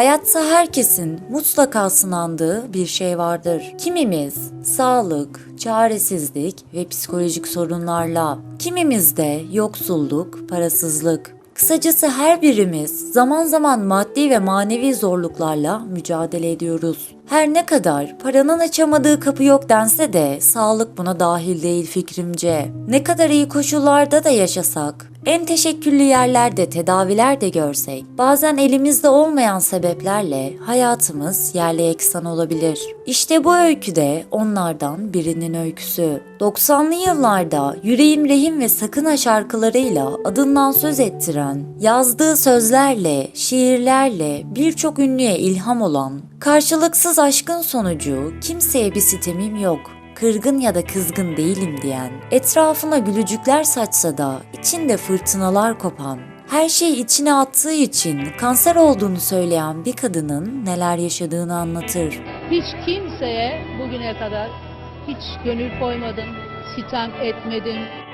Hayatta herkesin mutlaka sınandığı bir şey vardır. Kimimiz sağlık, çaresizlik ve psikolojik sorunlarla, kimimiz de yoksulluk, parasızlık. Kısacası her birimiz zaman zaman maddi ve manevi zorluklarla mücadele ediyoruz. Her ne kadar paranın açamadığı kapı yok dense de sağlık buna dahil değil fikrimce. Ne kadar iyi koşullarda da yaşasak, en teşekküllü yerlerde tedaviler de görsek, bazen elimizde olmayan sebeplerle hayatımız yerle eksan olabilir. İşte bu öykü de onlardan birinin öyküsü. 90'lı yıllarda Yüreğim Rehin ve Sakın Ha şarkılarıyla adından söz ettiren, yazdığı sözlerle, şiirlerle birçok ünlüye ilham olan, karşılıksız aşkın sonucu kimseye bir sitemim yok kırgın ya da kızgın değilim diyen, etrafına gülücükler saçsa da içinde fırtınalar kopan, her şeyi içine attığı için kanser olduğunu söyleyen bir kadının neler yaşadığını anlatır. Hiç kimseye bugüne kadar hiç gönül koymadım, sitem etmedim.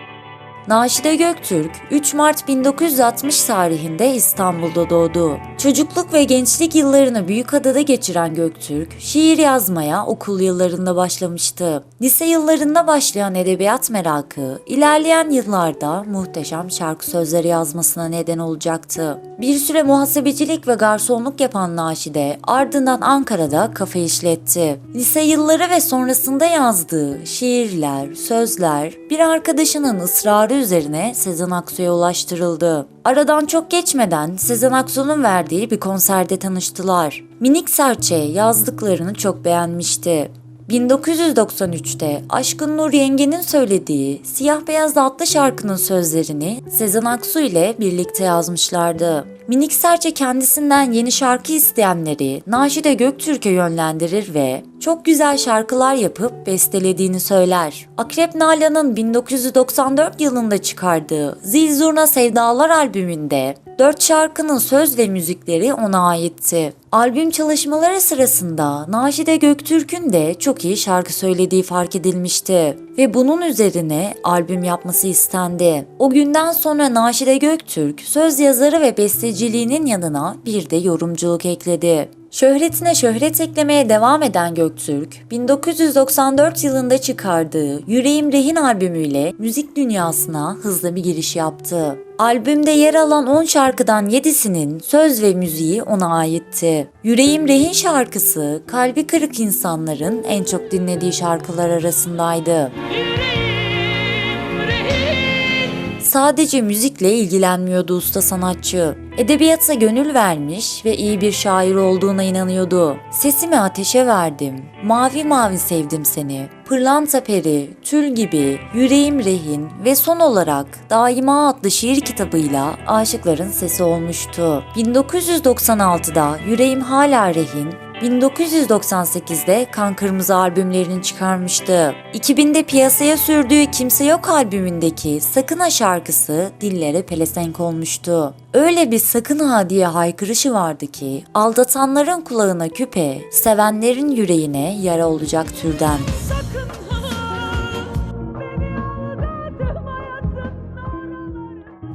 Naşide Göktürk 3 Mart 1960 tarihinde İstanbul'da doğdu. Çocukluk ve gençlik yıllarını Büyükada'da geçiren Göktürk, şiir yazmaya okul yıllarında başlamıştı. Lise yıllarında başlayan edebiyat merakı, ilerleyen yıllarda muhteşem şarkı sözleri yazmasına neden olacaktı. Bir süre muhasebecilik ve garsonluk yapan Naşide, ardından Ankara'da kafe işletti. Lise yılları ve sonrasında yazdığı şiirler, sözler, bir arkadaşının ısrarı üzerine Sezen Aksu'ya ulaştırıldı. Aradan çok geçmeden Sezen Aksu'nun verdiği bir konserde tanıştılar. Minik Serçe yazdıklarını çok beğenmişti. 1993'te Aşkın Nur Yenge'nin söylediği Siyah Beyaz adlı şarkının sözlerini Sezen Aksu ile birlikte yazmışlardı. Minik Serçe kendisinden yeni şarkı isteyenleri Naşide Göktürk'e yönlendirir ve çok güzel şarkılar yapıp bestelediğini söyler. Akrep Nalan'ın 1994 yılında çıkardığı Zil Zurna Sevdalar albümünde dört şarkının söz ve müzikleri ona aitti. Albüm çalışmaları sırasında Naşide Göktürk'ün de çok iyi şarkı söylediği fark edilmişti ve bunun üzerine albüm yapması istendi. O günden sonra Naşide Göktürk söz yazarı ve besteciliğinin yanına bir de yorumculuk ekledi. Şöhretine şöhret eklemeye devam eden Göktürk, 1994 yılında çıkardığı Yüreğim Rehin albümüyle müzik dünyasına hızlı bir giriş yaptı. Albümde yer alan 10 şarkıdan 7'sinin söz ve müziği ona aitti. Yüreğim Rehin şarkısı kalbi kırık insanların en çok dinlediği şarkılar arasındaydı. Sadece müzikle ilgilenmiyordu usta sanatçı. Edebiyata gönül vermiş ve iyi bir şair olduğuna inanıyordu. Sesimi ateşe verdim. Mavi mavi sevdim seni. Pırlanta peri, tül gibi, yüreğim rehin ve son olarak Daima adlı şiir kitabıyla aşıkların sesi olmuştu. 1996'da Yüreğim Hala Rehin, 1998'de Kan Kırmızı albümlerini çıkarmıştı. 2000'de piyasaya sürdüğü Kimse Yok albümündeki Sakın Ha şarkısı dillere pelesenk olmuştu. Öyle bir sakın ha diye haykırışı vardı ki aldatanların kulağına küpe, sevenlerin yüreğine yara olacak türden.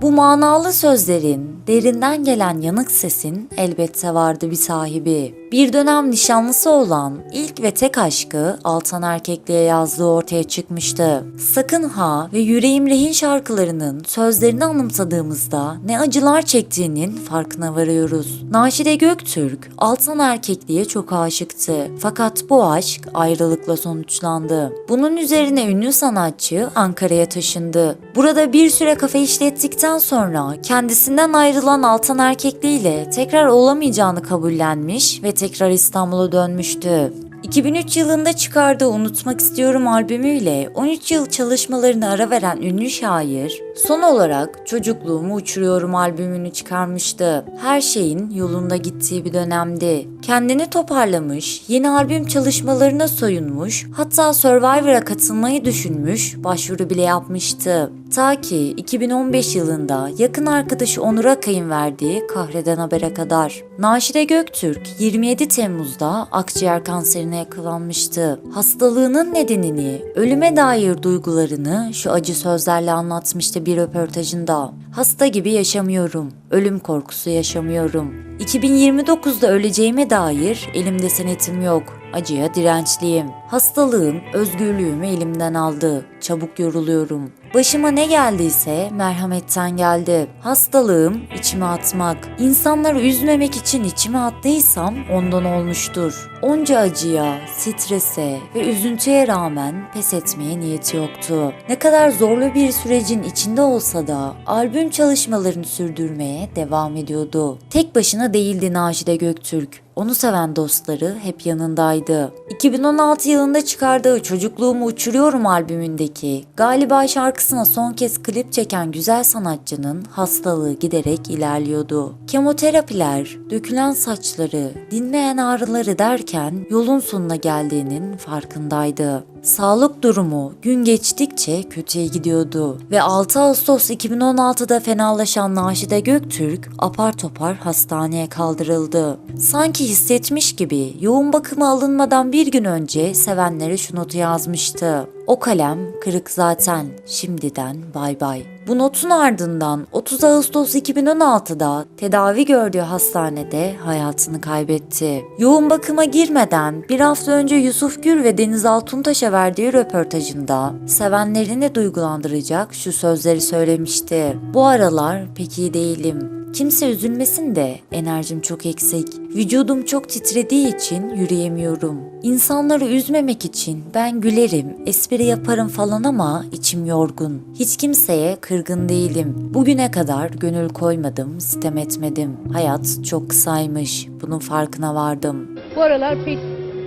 Bu manalı sözlerin, derinden gelen yanık sesin elbette vardı bir sahibi. Bir dönem nişanlısı olan ilk ve tek aşkı Altan Erkekli'ye yazdığı ortaya çıkmıştı. Sakın Ha ve Yüreğim Rehin şarkılarının sözlerini anımsadığımızda ne acılar çektiğinin farkına varıyoruz. Naşide Göktürk, Altan Erkekli'ye çok aşıktı. Fakat bu aşk ayrılıkla sonuçlandı. Bunun üzerine ünlü sanatçı Ankara'ya taşındı. Burada bir süre kafe işlettikten sonra kendisinden ayrılan Altan Erkekli ile tekrar olamayacağını kabullenmiş ve tekrar İstanbul'a dönmüştü. 2003 yılında çıkardığı Unutmak İstiyorum albümüyle 13 yıl çalışmalarını ara veren ünlü şair, son olarak Çocukluğumu Uçuruyorum albümünü çıkarmıştı. Her şeyin yolunda gittiği bir dönemdi. Kendini toparlamış, yeni albüm çalışmalarına soyunmuş, hatta Survivor'a katılmayı düşünmüş, başvuru bile yapmıştı. Ta ki 2015 yılında yakın arkadaşı Onur Akay'ın verdiği kahreden habere kadar. Naşide Göktürk 27 Temmuz'da akciğer kanserine yakalanmıştı. Hastalığının nedenini, ölüme dair duygularını şu acı sözlerle anlatmıştı vermişti bir röportajında. Hasta gibi yaşamıyorum. Ölüm korkusu yaşamıyorum. 2029'da öleceğime dair elimde senetim yok. Acıya dirençliyim. Hastalığım özgürlüğümü elimden aldı. Çabuk yoruluyorum. Başıma ne geldiyse merhametten geldi. Hastalığım içime atmak. İnsanları üzmemek için içime attıysam ondan olmuştur. Onca acıya, strese ve üzüntüye rağmen pes etmeye niyeti yoktu. Ne kadar zorlu bir sürecin içinde olsa da albüm çalışmalarını sürdürmeye devam ediyordu. Tek başına değildi Naşide Göktürk. Onu seven dostları hep yanındaydı. 2016 yılında çıkardığı Çocukluğumu Uçuruyorum albümündeki galiba şarkısına son kez klip çeken güzel sanatçının hastalığı giderek ilerliyordu. Kemoterapiler, dökülen saçları, dinmeyen ağrıları derken yolun sonuna geldiğinin farkındaydı. Sağlık durumu gün geçtikçe kötüye gidiyordu ve 6 Ağustos 2016'da fenalaşan Naşide Göktürk apar topar hastaneye kaldırıldı. Sanki hissetmiş gibi yoğun bakıma alınmadan bir gün önce sevenlere şu notu yazmıştı. O kalem kırık zaten şimdiden bay bay. Bu notun ardından 30 Ağustos 2016'da tedavi gördüğü hastanede hayatını kaybetti. Yoğun bakıma girmeden bir hafta önce Yusuf Gür ve Deniz Altuntaş'a verdiği röportajında sevenlerini duygulandıracak şu sözleri söylemişti. Bu aralar pek iyi değilim. Kimse üzülmesin de enerjim çok eksik. Vücudum çok titrediği için yürüyemiyorum. İnsanları üzmemek için ben gülerim, espri yaparım falan ama içim yorgun. Hiç kimseye kırgın değilim. Bugüne kadar gönül koymadım, sitem etmedim. Hayat çok kısaymış. Bunun farkına vardım. Bu aralar pek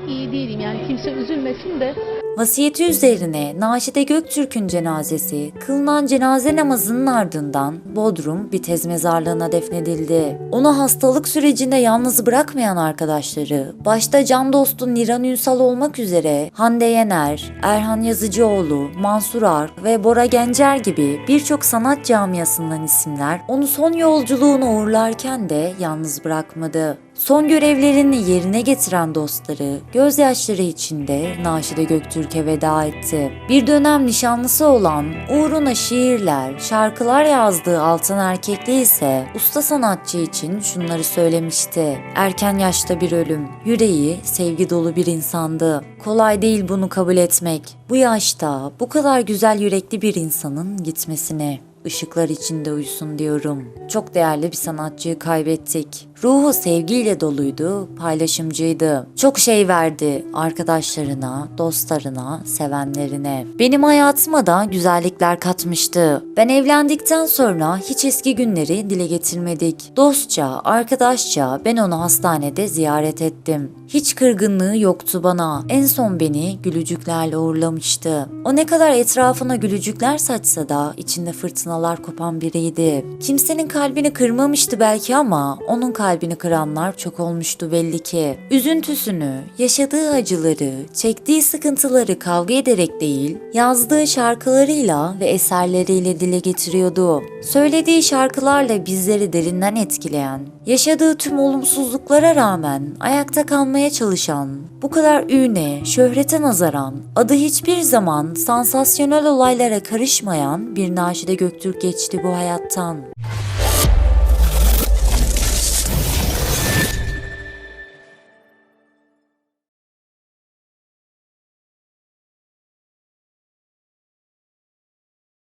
iyi değilim yani kimse üzülmesin de Vasiyeti üzerine Naşide Göktürk'ün cenazesi kılınan cenaze namazının ardından Bodrum Bitez mezarlığına defnedildi. Onu hastalık sürecinde yalnız bırakmayan arkadaşları, başta can dostu Niran Ünsal olmak üzere Hande Yener, Erhan Yazıcıoğlu, Mansur Ark ve Bora Gencer gibi birçok sanat camiasından isimler onu son yolculuğuna uğurlarken de yalnız bırakmadı. Son görevlerini yerine getiren dostları gözyaşları içinde Naşide Göktürk'e veda etti. Bir dönem nişanlısı olan uğruna şiirler, şarkılar yazdığı Altın Erkekli ise usta sanatçı için şunları söylemişti. Erken yaşta bir ölüm, yüreği sevgi dolu bir insandı. Kolay değil bunu kabul etmek. Bu yaşta bu kadar güzel yürekli bir insanın gitmesine ışıklar içinde uyusun diyorum. Çok değerli bir sanatçıyı kaybettik. Ruhu sevgiyle doluydu, paylaşımcıydı. Çok şey verdi arkadaşlarına, dostlarına, sevenlerine. Benim hayatıma da güzellikler katmıştı. Ben evlendikten sonra hiç eski günleri dile getirmedik. Dostça, arkadaşça ben onu hastanede ziyaret ettim. Hiç kırgınlığı yoktu bana. En son beni gülücüklerle uğurlamıştı. O ne kadar etrafına gülücükler saçsa da içinde fırtınalar kopan biriydi. Kimsenin kalbini kırmamıştı belki ama onun kalbini kıranlar çok olmuştu belli ki. Üzüntüsünü, yaşadığı acıları, çektiği sıkıntıları kavga ederek değil, yazdığı şarkılarıyla ve eserleriyle dile getiriyordu. Söylediği şarkılarla bizleri derinden etkileyen, yaşadığı tüm olumsuzluklara rağmen ayakta kalmaya çalışan, bu kadar üne, şöhrete nazaran, adı hiçbir zaman sansasyonel olaylara karışmayan bir Naşide Göktürk geçti bu hayattan.